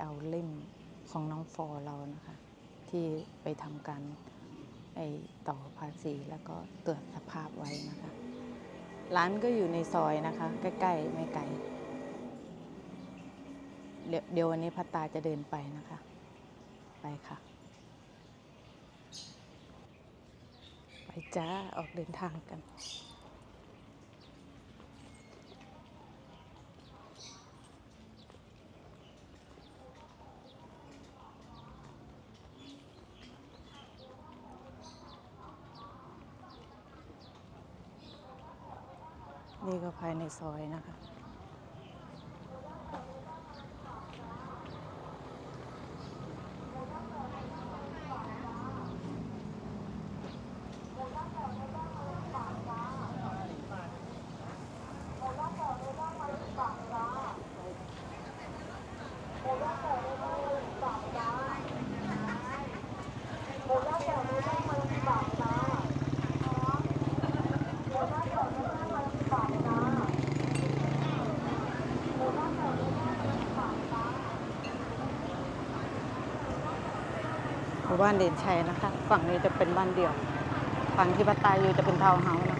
เอาเล่มของน้องฟอเรานะคะ ที่ไปทำการไอต่อภาษีแล้วก็ตรวจสภาพไว้นะคะ ร้านก็อยู่ในซอยนะคะ ใกล้ๆ ไม่ไกลเดี๋ยวเดี๋ยววันนี้พัตตาจะเดินไปนะคะ ไปค่ะ ไปจ้าออกเดินทางกัน นี่ก็ภายในซอยนะคะ บ้านเด่นชัยนะคะ ฝั่งนี้จะเป็นบ้านเดี่ยว ฝั่งที่ป้าตายอยู่จะเป็นทาวน์เฮาส์นะ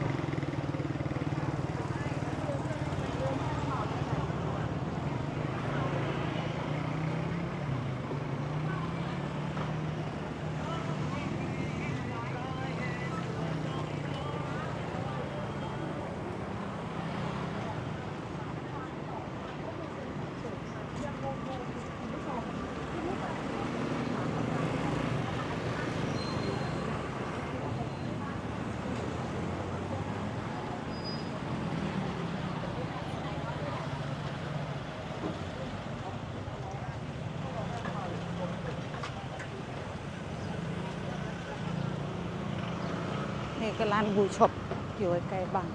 นี่ก็ร้านบูช็อปอยู่ใกล้บ้าน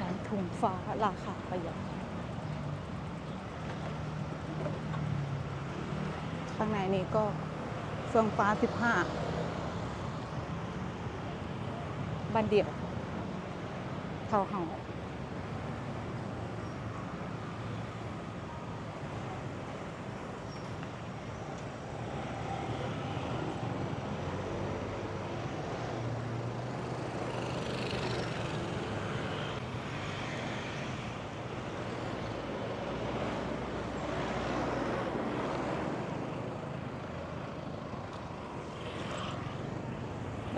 ร้านถุงฟ้าราคาประหยัดข้างในนี้ก็เฟืองฟ้า 15 บ้านเดี่ยวเท่าเฮา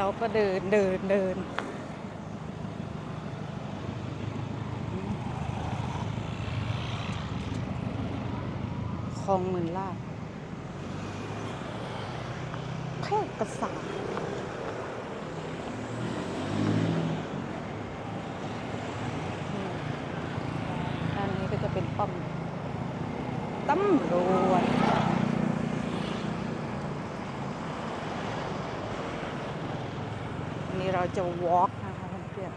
เราก็เดินเดินเดิน คลองหมื่นลาดแพร่กษาด้านนี้ก็จะเป็นป้อมตำรวจวันนี้เรา จะ walk นะคะเพื่อน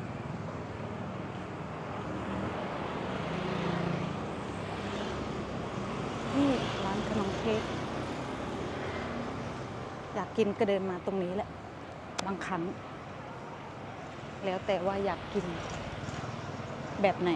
นี่ร้านขนมเค้กอยากกินก็เดินมาตรงนี้แหละ บางครั้ง แล้วแต่ว่าอยากกินแบบไหน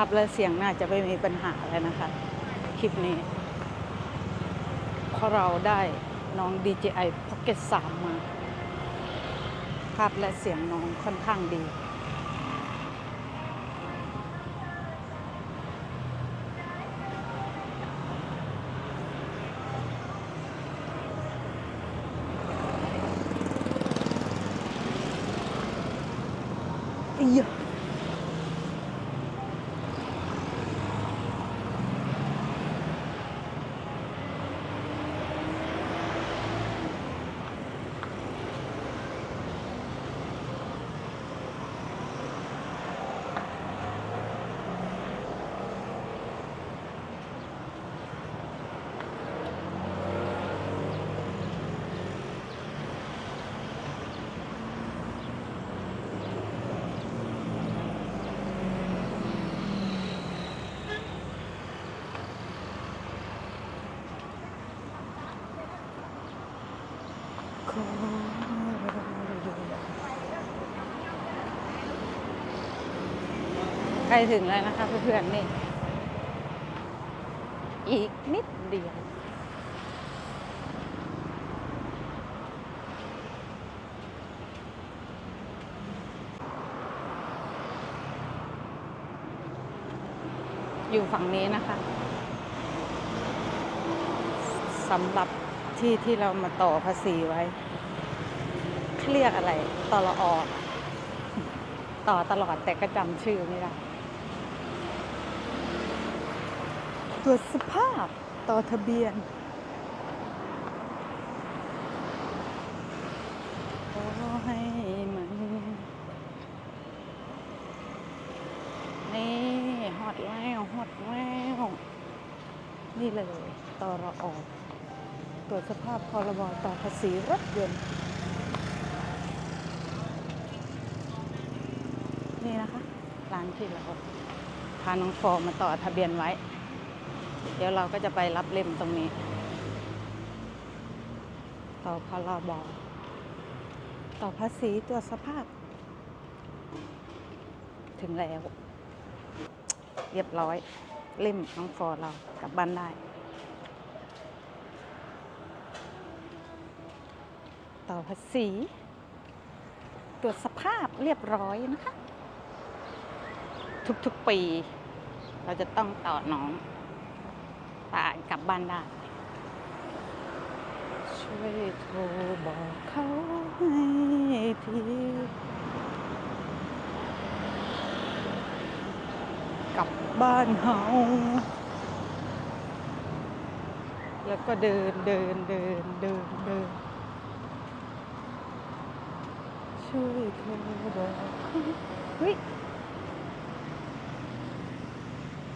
าพและเสียงน่าจะไม่มีปัญหาแล้วนะคะ คลิปนี้เพราะเราได้น้อง DJI Pocket 3 มา ภาพและเสียงน้องค่อนข้างดีอีย ใกล้ถึงแล้วนะคะเพื่อนๆนี่ อีกนิดเดียวอยู่ฝั่งนี้นะคะสำหรับที่ที่เรามาต่อภาษีไว้เรียกอะไรตลออต่อตลอดแต่ก็จำชื่อไม่ได้ ตรวจสภาพต่อทะเบียนขอให้มัน นี่ฮอตแล้วฮอตแล้วนี่เลยตรออกตรวจสภาพพรบต่อภาษีรถยนต์นี่นะคะร้านที่เราพาน้องฟอมาต่อทะเบียนไว้ เดี๋ยวเราก็จะไปรับเล่มตรงนี้ ต่อพรบต่อภาษีตรวจสภาพ ถึงแล้ว เรียบร้อย เล่มน้องฟอร์เรากลับบ้านได้ ต่อภาษีตรวจสภาพเรียบร้อยนะคะ ทุกๆปี เราจะต้องต่อน้อง ตายกลับบ้านได้ ช่วยโทรบอกเขาให้ทีกลับบ้านเฮาแล้วก็เดินเดินเดินเดินเดินช่วยโทรบอกเฮ้ย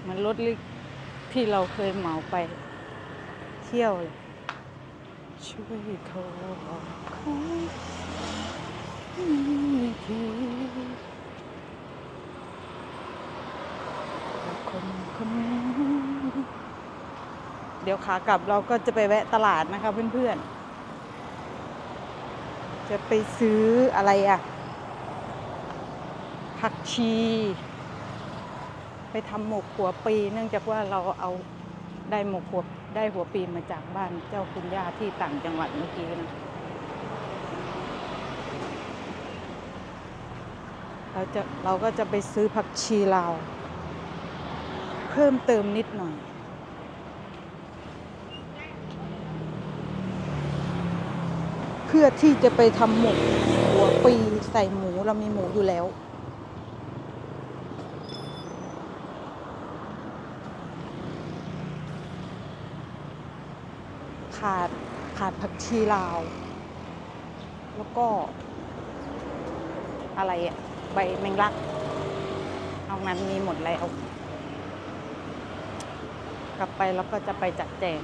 มันรถลิ ที่เราเคยเหมาไปเที่ยวเลยช่วยโทรบอกเขาทีคนคนเดี๋ยวขากลับเราก็จะไปแวะตลาดนะคะเพื่อนๆ จะไปซื้ออะไรอะผักชี ไปทำหมกหัวปี เนื่องจากว่าเราเอาได้หมกหัวได้หัวปีมาจากบ้านเจ้าคุณย่าที่ต่างจังหวัดเมื่อกี้นะเราจะเราก็จะไปซื้อผักชีลาว เพิ่มเติมนิดหน่อยเพื่อที่จะไปทำหมกหัวปีใส่หมูเรามีหมูอยู่แล้ว ขาดขาดผักชีลาว แล้วก็ อะไรอะใบแมงลัก เอานั้นมีหมดแล้ว กลับไปแล้วก็จะไปจัดแจง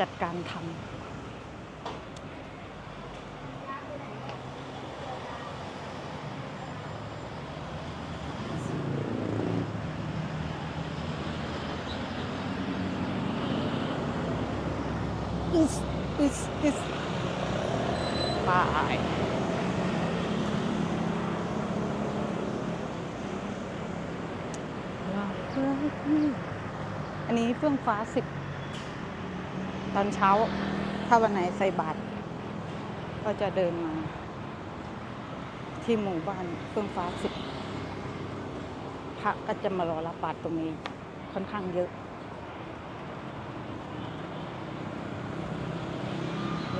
จัดการทำ is is is บายอันนี้เฟื่องฟ้าสิบตอนเช้า ถ้าวันไหนใส่บาตรก็จะเดินมา ที่หมู่บ้านเฟื่องฟ้าสิบพระก็จะมารอรับบาตรตรงนี้ค่อนข้างเยอะ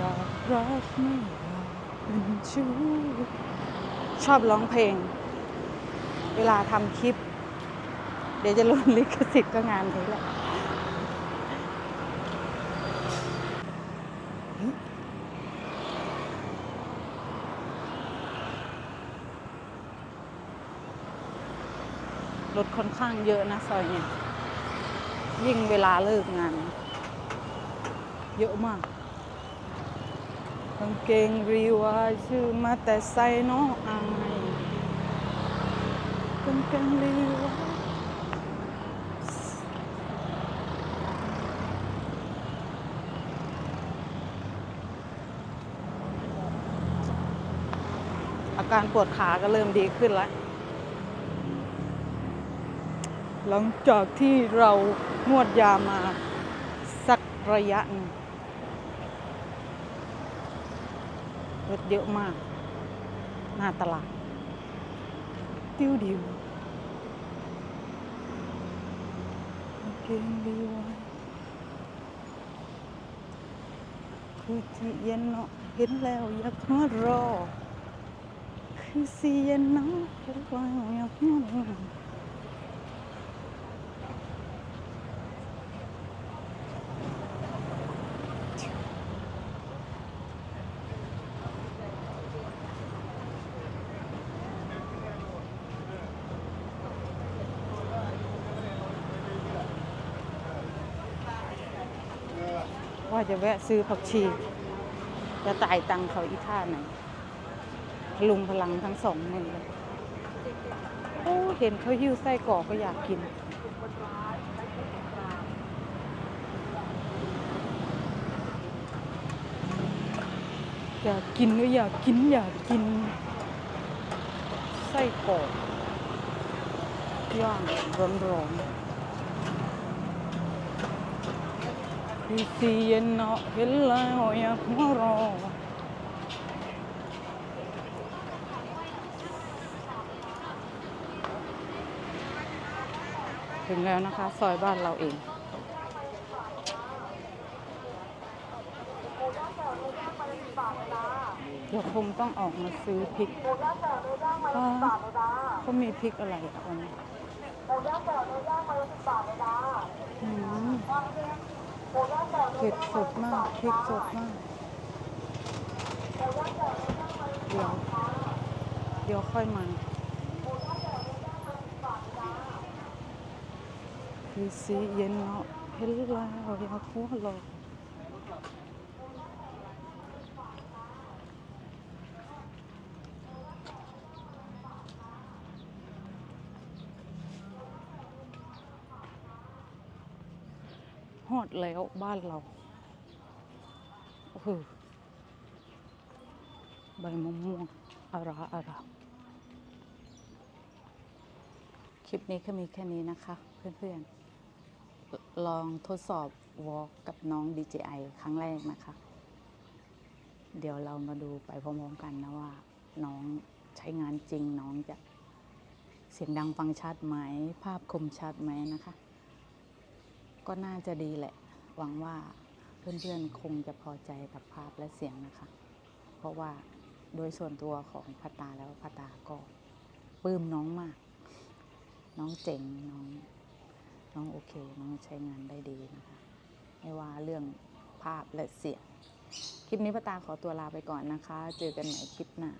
อยากรักไม่อยากเป็นชู้ชอบร้องเพลง เวลาทำคลิป เดี๋ยวจะลงลิขสิทธิ์ก็งานนี้แหละรถค่อนข้างเยอะนะซอยเนี่ยยิ่งเวลาเลิกงาน เยอะมากกางเกงรีวาชื่อมาแต่ไซน้องอายกางเกงรีวาอาการปวดขาก็เริ่มดีขึ้นแล้ว หลังจากที่เรานวดยามาสักระยะนึง รถเยอะมาก หน้าตลาด ติวดิวเก่งดีวะคือที่เย็นเนาะเห็นแล้วอยากหัวเรอคือสีเย็นเนาะเห็นแล้วอยากหัวเรอ ว่าจะแวะซื้อผักชี จะจ่ายตังเขาอีท่าไหนพลุงพลังทั้งสองมือเลยโอ้เห็นเขาหิ้วไส้กรอกก็อยากกิน อยากกินก็อยากกินอยากกิน ไส้กรอกย่างร้อนๆ พี่สีเย็นเนาะเห็นแล้วอยากหัวเรอถึงแล้วนะคะ ซอยบ้านเราเอง เดี๋ยวคงต้องออกมาซื้อพริกเขามีพริกอะไรอะวันอืม เผ็ดสดมากพริกสดมาก เดี๋ยว เดี๋ยวค่อยมา คือสีเย็นเนาะเห็นลาวอยากหัวหรอก อดแล้วบ้านเราโอ้โหใบมะม่วงอาราอาราคลิปนี้ก็มีแค่นี้นะคะ เพื่อนๆ ลองทดสอบวอล์กกับน้อง DJI ครั้งแรกนะคะ เดี๋ยวเรามาดูไปพร้อมๆกันนะว่า น้องใช้งานจริงน้องจะเสียงดังฟังชัดไหม ภาพคมชัดไหมนะคะ ก็น่าจะดีแหละ หวังว่าเพื่อนๆคงจะพอใจกับภาพและเสียงนะคะ เพราะว่าโดยส่วนตัวของพัตาแล้วพัตาก็ปลื้มน้องมาก น้องเจ๋งน้องน้องโอเค น้องใช้งานได้ดีนะคะ ไม่ว่าเรื่องภาพและเสียง คลิปนี้พัตาขอตัวลาไปก่อนนะคะ เจอกันใหม่คลิปหน้า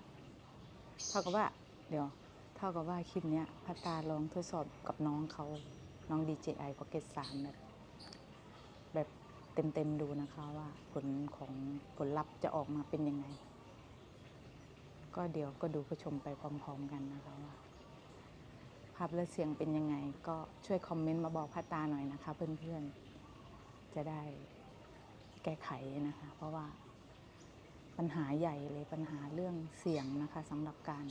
เท่ากับว่าเดี๋ยว เท่ากับว่าคลิปนี้พัตาลองทดสอบกับน้องเขาน้อง DJI Pocket 3แบบแบบ เต็มๆดูนะคะว่าผลของผลลัพธ์จะออกมาเป็นยังไง ก็เดี๋ยวก็ดูก็ชมไปพร้อมๆกันนะคะว่าภาพและเสียงเป็นยังไง ก็ช่วยคอมเมนต์มาบอกพัตตาหน่อยนะคะ เพื่อนๆจะได้แก้ไขนะคะ เพราะว่าปัญหาใหญ่เลยปัญหาเรื่องเสียงนะคะสำหรับการ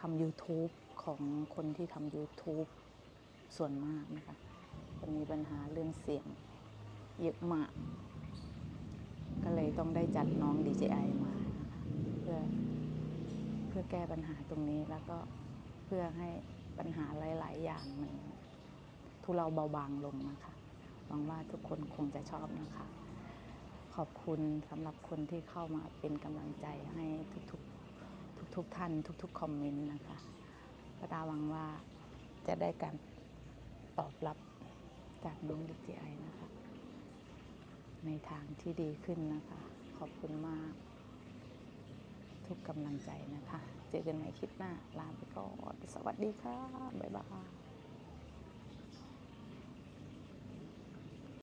ทำ YouTube ของคนที่ทำ YouTube ส่วนมากนะคะจะมีปัญหาเรื่องเสียง เยอะมาก ก็เลยต้องได้จัดน้อง DJI มานะคะเพื่อเพื่อแก้ปัญหาตรงนี้แล้วก็เพื่อให้ปัญหาหลาย ๆ อย่างมันทุเลาเบาบางลงนะคะหวังว่าทุกคนคงจะชอบนะคะ ขอบคุณสำหรับคนที่เข้ามาเป็นกำลังใจให้ทุก ๆ ทุก ๆ ท่าน ทุก ๆ คอมเมนต์นะคะก็ตาหวังว่าจะได้การตอบรับจากน้อง DJI นะคะ ในทางที่ดีขึ้นนะคะ ขอบคุณมาก ทุกกำลังใจนะคะ เจอกันใหม่คลิปหน้า ลาไปก่อน สวัสดีค่ะ บ๊ายบาย